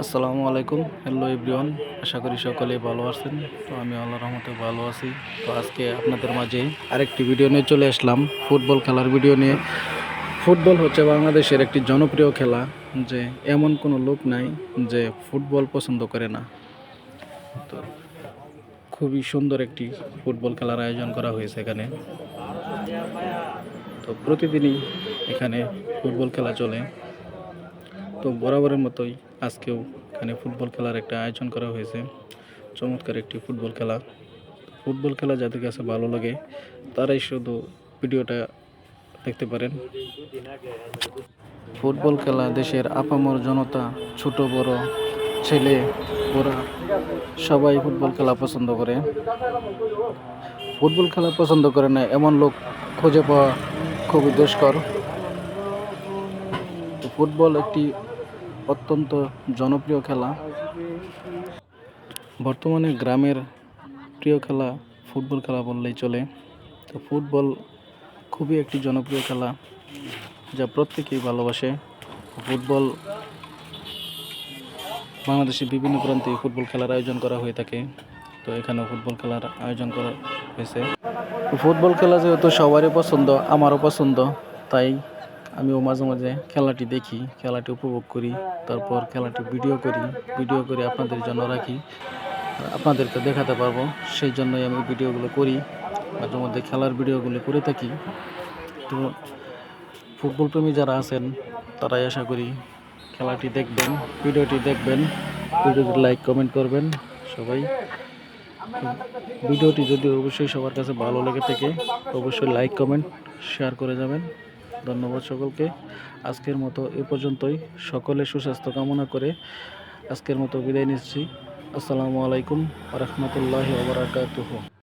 আসসালামু আলাইকুম। Hello everyone আশা করি সকলে ভালো আছেন। তো আমি আল্লাহ রহমতে ভালো আছি। তো আজকে আপনাদের মাঝে আরেকটি ভিডিও নিয়ে চলে আসলাম। ফুটবল খেলার ভিডিও নিয়ে। ফুটবল হচ্ছে বাংলাদেশের একটি জনপ্রিয় খেলা যে এমন কোনো লোক নাই যে ফুটবল পছন্দ করে না। তো খুবই সুন্দর একটি ফুটবল খেলার আয়োজন করা হয়েছে এখানে। তো প্রতিদিনই এখানে ফুটবল খেলা চলে। তো বরাবরের মতোই আজকেও এখানে ফুটবল খেলার একটা আয়োজন করা হয়েছে। চমৎকার একটি ফুটবল খেলা। ফুটবল খেলা যাদের কাছে ভালো লাগে, তারাই শুধু ভিডিওটা দেখতে পারেন। ফুটবল খেলা দেশের আপামর জনতা, ছোট, বড়, ছেলে ওরা সবাই ফুটবল খেলা পছন্দ করে। ফুটবল খেলা পছন্দ করে না, এমন লোক খুঁজে পাওয়া খুবই দুষ্কর। ফুটবল একটি অত্যন্ত জনপ্রিয় খেলা। বর্তমানে গ্রামের প্রিয় খেলা ফুটবল খেলা বললেই চলে। তো ফুটবল খুবই একটি জনপ্রিয় খেলা যা প্রত্যেকেই ভালোবাসে। ফুটবল বাংলাদেশের বিভিন্ন প্রান্তে ফুটবল খেলার আয়োজন করা হয়ে থাকে। তো এখানেও ফুটবল খেলার আয়োজন করা হয়েছে। ফুটবল খেলা যেহেতু সবারই পছন্দ, আমারও পছন্দ, তাই আমিও মাঝে মাঝে খেলাটি দেখি, খেলাটি উপভোগ করি, তারপর খেলাটি ভিডিও করি ভিডিও করে আপনাদের জন্য রাখি। আপনাদেরকে দেখাতে পারব, সেই জন্যই আমি ভিডিওগুলো করি, মাঝে মধ্যে খেলার ভিডিওগুলো করে থাকি। তো ফুটবল প্রেমী যারা আছেন, তারাই আশা করি খেলাটি দেখবেন ভিডিওটি দেখবেন ভিডিওটি লাইক কমেন্ট করবেন সবাই। ভিডিওটি যদি অবশ্যই সবার কাছে ভালো লেগে থাকে, অবশ্যই লাইক কমেন্ট শেয়ার করে যাবেন। ধন্যবাদ সকলকে। আজকের মতো এ পর্যন্তই। সকলে সুস্বাস্থ্য কামনা করে আজকের মতো বিদায় নিচ্ছি। আসসালামু আলাইকুম রহমতুল্লাহ ওবরাকাতুহ